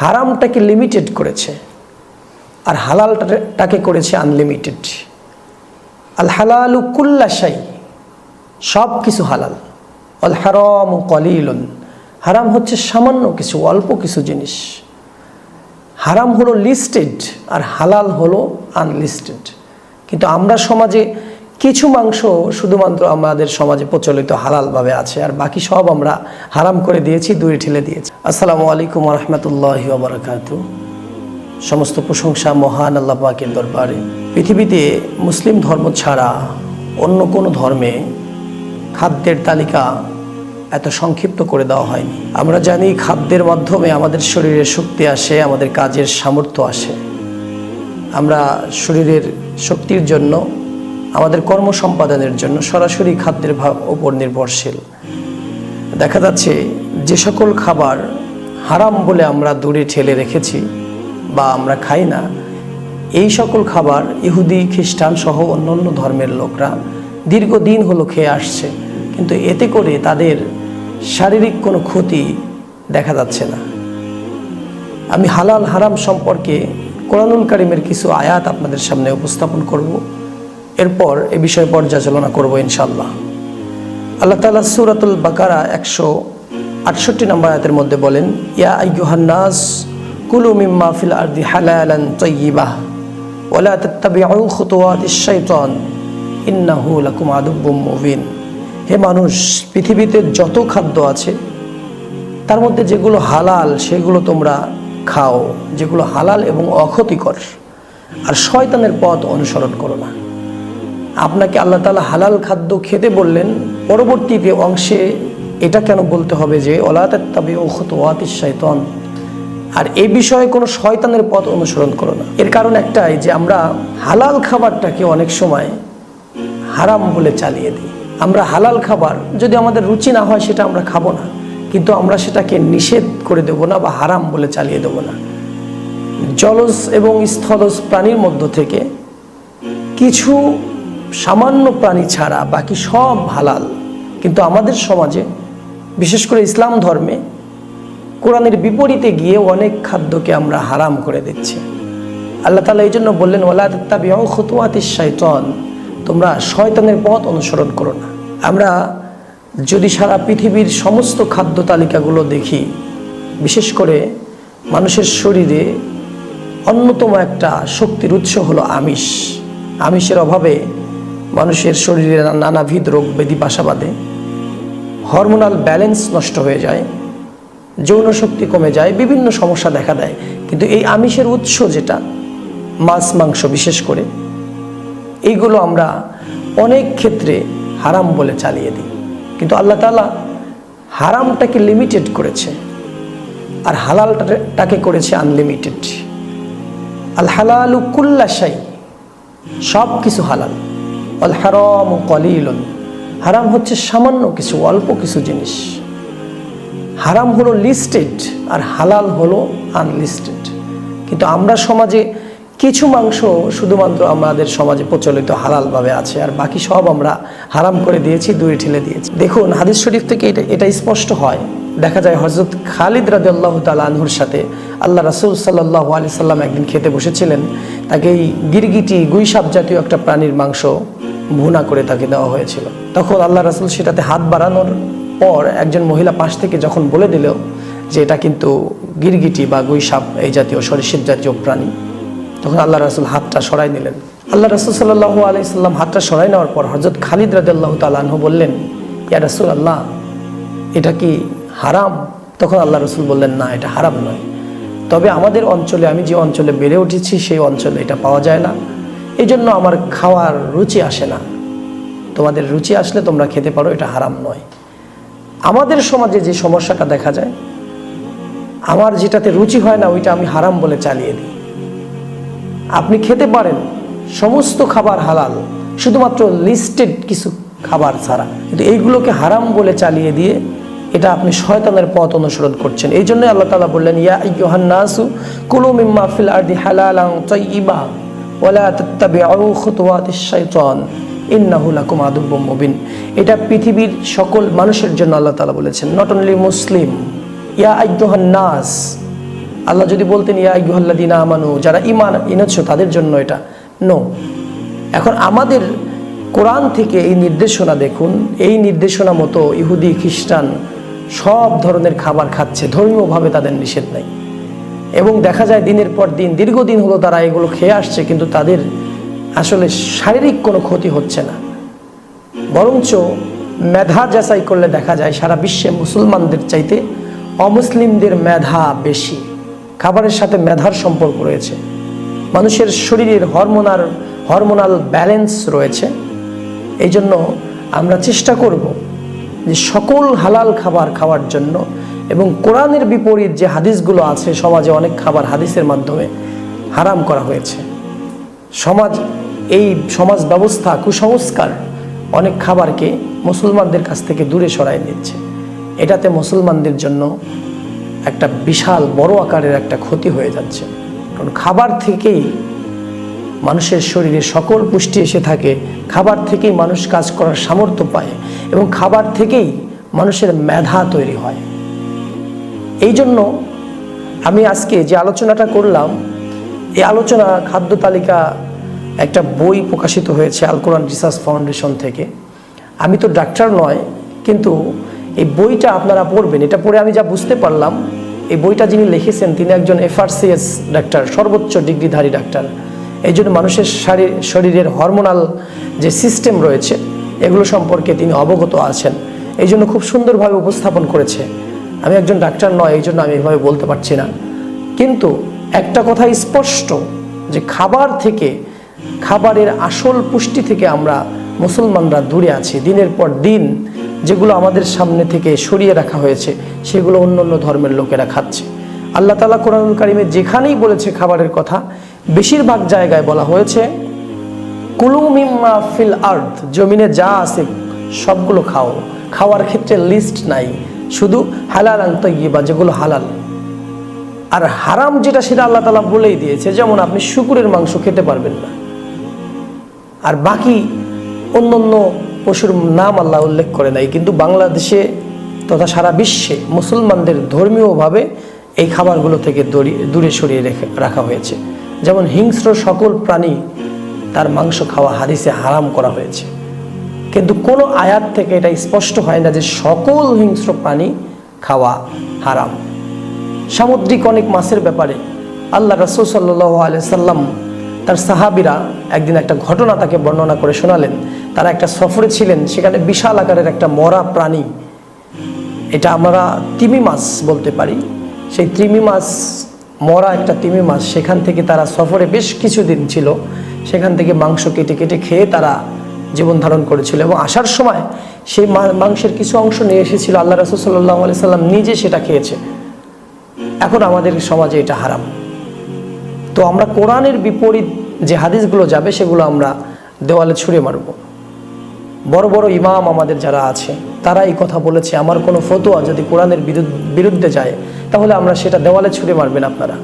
হারামটাকে limited করেছে, আর হালালটাকে করেছে unlimited আল হালালু কুল্লাশাই সব কিছু হালাল। অল হারাম কলিলন, হারাম হচ্ছে সামান্য কিছু, অল্প কিছু জিনিস। হারাম হলো লিস্টেড আর হালাল হলো আনলিস্টেড কিন্তু আমরা সমাজে কিছু মাংস শুধুমাত্র আমাদের সমাজে প্রচলিত হালালভাবে আছে, আর বাকি সব আমরা হারাম করে দিয়েছি, দূরে ঠেলে দিয়েছি। আসসালামু আলাইকুম রহমতুল্লাহ বারকাতু সমস্ত প্রশংসা মহান আল্লাহ পাকের দরবারে। পৃথিবীতে মুসলিম ধর্ম ছাড়া অন্য কোনো ধর্মে খাদ্যের তালিকা এত সংক্ষিপ্ত করে দেওয়া হয়নি। আমরা জানি খাদ্যের মাধ্যমে আমাদের শরীরে শক্তি আসে, আমাদের কাজের সামর্থ্য আসে। আমরা শরীরের শক্তির জন্য, আমাদের কর্ম সম্পাদনের জন্য সরাসরি খাদ্যের ভা- উপর নির্ভরশীল। দেখা যাচ্ছে যে সকল খাবার হারাম বলে আমরা দূরে ঠেলে রেখেছি বা আমরা খাই না, এই সকল খাবার ইহুদি, খ্রিস্টান সহ অন্যান্য ধর্মের লোকরা দীর্ঘদিন হলো খেয়ে আসছে, কিন্তু এতে করে তাদের শারীরিক কোনো ক্ষতি দেখা যাচ্ছে না। আমি হালাল হারাম সম্পর্কে কোরআনুল কারিমের কিছু আয়াত আপনাদের সামনে উপস্থাপন করব। এরপর এ বিষয়ে পর্যালোচনা করব ইনশাল্লাহ আল্লাহ তালা সুরাতুল বাকারা একশো আটষট্টি নম্বর আয়াতের মধ্যে বলেন, ইয়া আইয়ুহান্নাস কুলু মিম্মা ফিল আরদি হালালান তাইয়িবাহ ওয়ালা তাত্তাবিউ খুতুওয়াতিশ শাইতান, ইন্নাহু লাকুম আদুব্বুম মুবিন। হে মানুষ, পৃথিবীতে যত খাদ্য আছে, তার মধ্যে যেগুলো হালাল, সেগুলো তোমরা খাও, যেগুলো হালাল এবং অক্ষতিকর। আর শয়তানের পথ অনুসরণ করো না। আপনাকে আল্লাহ তালা হালাল খাদ্য খেতে বললেন, পরবর্তীতে অংশে এটা কেন বলতে হবে যে ওলাতাবি আর এই বিষয়ে কোনো শয়তানের পথ অনুসরণ করো না। এর কারণ একটাই যে আমরা হালাল খাবারটাকে অনেক সময় হারাম বলে চালিয়ে দিই। আমরা হালাল খাবার, যদি আমাদের রুচি না হয় সেটা আমরা খাব না। কিন্তু আমরা সেটাকে নিষেধ করে দেবো না বা হারাম বলে চালিয়ে দেবো না। জলজ এবং স্থলজ প্রাণীর মধ্য থেকে কিছু সামান্য প্রাণী ছাড়া বাকি সব হালাল। কিন্তু আমাদের সমাজে বিশেষ করে ইসলাম ধর্মে, কোরআনের বিপরীতে গিয়ে অনেক খাদ্যকে আমরা হারাম করে দিচ্ছি। আল্লাহ তালা এই জন্য বললেন ওলা তাবিয়াও খুতুয়াতিস শয়তন তোমরা শয়তানের পথ অনুসরণ করো না। আমরা যদি সারা পৃথিবীর সমস্ত খাদ্য তালিকাগুলো দেখি, বিশেষ করে মানুষের শরীরে অন্যতম একটা শক্তির উৎস হলো আমিষ। আমিষের অভাবে মানুষের শরীরে নানাবিধ রোগ ব্যাধি বাসা বাঁধে। হরমোনাল ব্যালেন্স নষ্ট হয়ে যায়, যৌন শক্তি কমে যায়, বিভিন্ন সমস্যা দেখা দেয়। কিন্তু এই আমিষের উৎস যেটা, মাছ, মাংস বিশেষ করে, এইগুলো আমরা অনেক ক্ষেত্রে হারাম বলে চালিয়ে দিই। কিন্তু আল্লাহ তালা হারামটাকে লিমিটেড করেছে, আর হালালটাকে করেছে আনলিমিটেড আল হালালু কুল্লাশাই সব কিছু হালাল। অল হারাম কলিলন। হারাম হচ্ছে সামান্য কিছু, অল্প কিছু জিনিস। হারাম হলো লিস্টেড আর হালাল হলো আনলিস্টেড কিন্তু আমরা সমাজে কিছু মাংস শুধুমাত্র আমাদের সমাজে প্রচলিত হালালভাবে আছে আর বাকি সব আমরা হারাম করে দিয়েছি দূরে ঠেলে দিয়েছি। দেখুন, হাদিস শরীফ থেকে এটা এটা স্পষ্ট হয়। দেখা যায় হজরত খালিদ রাজি আল্লাহ আনহুর সাথে আল্লাহ রাসুল সাল্লাহ আলি সাল্লাম একদিন খেতে বসেছিলেন। তাকে এই গিরগিটি, গুইসাপ জাতীয় একটা প্রাণীর মাংস ভুনা করে তাকে দেওয়া হয়েছিল। তখন আল্লাহ রাসুল সেটাতে হাত বাড়ানোর পর একজন মহিলা পাশ থেকে যখন বলে দিল যে এটা কিন্তু গিরগিটি বা গুইসাপ এই জাতীয় সরীসৃপ জাতীয় প্রাণী, তখন আল্লাহ রাসুল হাতটা সরাই নিলেন। আল্লাহ রাসুল সাল্লাহ আলি সাল্লাম হাতটা সরাই নেওয়ার পর হজরত খালিদ রাজাল্লাহ তালাহ বললেন, ইয়া রাসুল আল্লাহ এটা কি হারাম? তখন আল্লাহ রসুল বললেন, না, এটা হারাম নয়। তবে আমাদের অঞ্চলে, আমি যে অঞ্চলে বেড়ে উঠেছি, সেই অঞ্চলে এটা পাওয়া যায় না। এই জন্য আমার খাওয়ার রুচি আসে না। তোমাদের রুচি আসলে তোমরা খেতে পারো, এটা হারাম নয়। আমাদের সমাজে যে সমস্যাটা দেখা যায়, আমার যেটাতে রুচি হয় না, ওইটা আমি হারাম বলে চালিয়ে দিই। আপনি খেতে পারেন, সমস্ত খাবার হালাল, শুধুমাত্র লিস্টেড কিছু খাবার ছাড়া। কিন্তু এইগুলোকে হারাম বলে চালিয়ে দিয়ে, এটা আপনি শয়তানের পথ অনুসরণ করছেন। এই জন্য আল্লাহ তালা বললেন, ইয়া ইয়ুহান্নাসু কুলু মিম্মা ফিল আরদি হালালান তাইয়িবা। এটা পৃথিবীর সকল মানুষের জন্য আল্লাহ তালা বলেছেন নট অনলি মুসলিম ইয়া আইয়ুহান্নাস আল্লাহ যদি বলতেন, ইয়া ইহুল্লাদিনা আমানু, যারা ইমান এনেছ, তাদের জন্য এটা। নো এখন আমাদের কোরআন থেকে এই নির্দেশনা দেখুন, এই নির্দেশনা মতো ইহুদি, খ্রিস্টান সব ধরনের খাবার খাচ্ছে, ধর্মীয়ভাবে তাদের নিষেধ নেই। এবং দেখা যায় দিনের পর দিন, দীর্ঘদিন হলো তারা এগুলো খেয়ে আসছে, কিন্তু তাদের আসলে শারীরিক কোনো ক্ষতি হচ্ছে না। বরঞ্চ মেধা যাচাই করলে দেখা যায় সারা বিশ্বে মুসলমানদের চাইতে অমুসলিমদের মেধা বেশি। খাবারের সাথে মেধার সম্পর্ক রয়েছে। মানুষের শরীরের হরমোনাল হরমোনাল ব্যালেন্স রয়েছে। এই জন্য আমরা চেষ্টা করব যে সকল হালাল খাবার খাওয়ার জন্য এবং কোরআনের বিপরীত যে হাদিসগুলো আছে, সমাজে অনেক খাবার হাদিসের মাধ্যমে হারাম করা হয়েছে। সমাজ, এই সমাজ ব্যবস্থা, কুসংস্কার অনেক খাবারকে মুসলমানদের কাছ থেকে দূরে সরাই নিচ্ছে। এটাতে মুসলমানদের জন্য একটা বিশাল বড় আকারের একটা ক্ষতি হয়ে যাচ্ছে। কারণ খাবার থেকেই মানুষের শরীরে সকল পুষ্টি এসে থাকে, খাবার থেকেই মানুষ কাজ করার সামর্থ্য পায় এবং খাবার থেকেই মানুষের মেধা তৈরি হয়। এই জন্য আমি আজকে যে আলোচনাটা করলাম, এই আলোচনা খাদ্য তালিকা একটা বই প্রকাশিত হয়েছে, আল কোরআন রিসার্চ ফাউন্ডেশন থেকে। আমি তো ডাক্তার নয়, কিন্তু এই বইটা আপনারা পড়বেন। এটা পড়ে আমি যা বুঝতে পারলাম, এই বইটা যিনি লিখেছেন, তিনি একজন এফআরসিএস ডাক্তার, সর্বোচ্চ ডিগ্রিধারী ডাক্তার। এই জন্য মানুষের শারীর শরীরের হরমোনাল যে সিস্টেম রয়েছে, এগুলো সম্পর্কে তিনি অবগত আছেন। এই জন্য খুব সুন্দরভাবে উপস্থাপন করেছে। আমি একজন ডাক্তার নয়, এই জন্য আমি এভাবে বলতে পারছি না। কিন্তু একটা কথা স্পষ্ট, যে খাবার থেকে, খাবারের আসল পুষ্টি থেকে আমরা মুসলমানরা দূরে আছি। দিনের পর দিন যেগুলো আমাদের সামনে থেকে সরিয়ে রাখা হয়েছে, সেগুলো অন্য অন্য ধর্মের লোকেরা খাচ্ছে। আল্লাহ তালা কোরআনুল কারিমে যেখানেই বলেছে খাবারের কথা, বেশিরভাগ জায়গায় বলা হয়েছে ফিল আর্থ জমিনে যা আছে সবগুলো খাও। খাওয়ার ক্ষেত্রে লিস্ট নাই। শুধু হালাল আন্তইবা যেগুলো হালাল। আর হারাম যেটা সেটা আল্লাহ তালা বলেই দিয়েছে, যেমন আপনি শুকুরের মাংস খেতে পারবেন না। আর বাকি অন্য অন্য পশুর নাম আল্লাহ উল্লেখ করে নাই, কিন্তু বাংলাদেশে তথা সারা বিশ্বে মুসলমানদের ধর্মীয়ভাবে এই খাবারগুলো থেকে দূরে- দূরে সরিয়ে রেখে, রাখা হয়েছে। যেমন হিংস্র সকল প্রাণী তার মাংস খাওয়া হাদিসে হারাম করা হয়েছে। কিন্তু কোনো আয়াত থেকে এটা স্পষ্ট হয় না যে সকল হিংস্র প্রাণী খাওয়া হারাম। সামুদ্রিক অনেক মাছের ব্যাপারে আল্লাহ রসুল সাল্লাহ আলিয়া সাল্লাম তার সাহাবিরা একদিন একটা ঘটনা তাকে বর্ণনা করে শোনালেন। তারা একটা সফরে ছিলেন, সেখানে বিশাল আকারের একটা মরা প্রাণী, এটা আমরা তিমি মাছ বলতে পারি। সেই তিমি মাছ, মরা একটা তিমি মাছ, সেখান থেকে তারা সফরে বেশ কিছুদিন ছিল। সেখান থেকে মাংস কেটে কেটে খেয়ে তারা জীবন ধারণ করেছিল এবং আসার সময় সেই মাংসের কিছু অংশ নিয়ে এসেছিল। আল্লাহ রসুল সাল্লাহ আলি সাল্লাম নিজে সেটা খেয়েছে। এখন আমাদের সমাজে এটা হারাম। তো আমরা কোরআনের বিপরীত যে হাদিসগুলো যাবে, সেগুলো আমরা দেওয়ালে ছুঁড়ে মারব। বড় বড় ইমাম আমাদের যারা আছে, তারা এই কথা বলেছে, আমার কোনো ফতোয়া যদি কোরআনের বিরুদ্ধ- যায়, তাহলে আমরা সেটা দেওয়ালে ছুঁড়ে মারবেন আপনারা।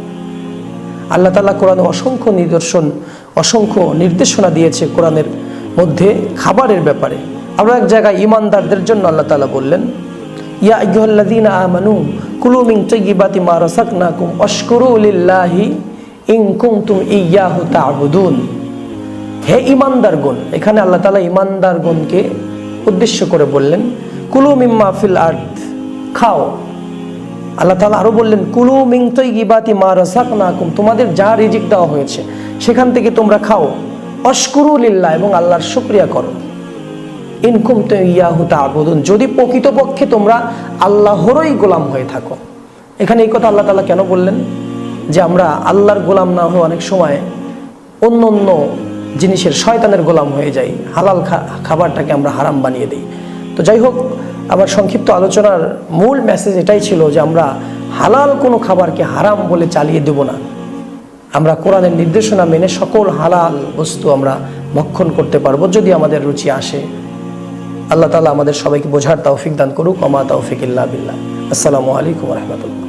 আল্লাহ তালা কোরআনে অসংখ্য নিদর্শন, অসংখ্য নির্দেশনা দিয়েছে কোরআনের মধ্যে খাবারের ব্যাপারে। আমরা এক জায়গায় ইমানদারদের জন্য আল্লাহ তালা বললেন, ইয়া আইয়ুহাল্লাযীনা আমানু, কুলু মিন তাইয়্যিবাতি মা রাযাকনাকুম ওয়াশকুরু লিল্লাহি ইন কুনতুম ইয়্যাহু তা'বুদুন। হে ইমানদারগণ, এখানে আল্লাহ তাআলা ইমানদারগণকে উদ্দেশ্য করে বললেন, কুলু মিম্মা ফিল আরদ, খাও। আল্লাহ তাআলা আরও বললেন, কুলু মিন তাইয়্যিবাতি মা রাযাকনাকুম তোমাদের যা রিজিক দেওয়া হয়েছে, সেখান থেকে তোমরা খাও। অশকুরু লিল্লাহ এবং আল্লাহর শুকরিয়া করো। ইনকুম তো ইয়াহু তাবুদুন যদি প্রকৃতপক্ষে তোমরা আল্লাহরই গোলাম হয়ে থাকো। এখানে এই কথা আল্লাহ তাআলা কেন বললেন? যে আমরা আল্লাহর গোলাম না হয়ে অনেক সময় অন্য অন্য জিনিসের শয়তানের গোলাম হয়ে যাই, হালাল খাবারটাকে আমরা হারাম বানিয়ে দিই। তো যাই হোক, আমার সংক্ষিপ্ত আলোচনার মূল মেসেজ এটাই ছিল যে আমরা হালাল কোনো খাবারকে হারাম বলে চালিয়ে দেব না। আমরা কোরআনের নির্দেশনা মেনে সকল হালাল বস্তু আমরা ভক্ষণ করতে পারব যদি আমাদের রুচি আসে। আল্লাহ তালা আমাদের সবাইকে বোঝার তৌফিক দান করুক। অমা তৌফিক ইল্লা বিল্লাহ। আসসালামু আলাইকুম রহমতুল্লাহ।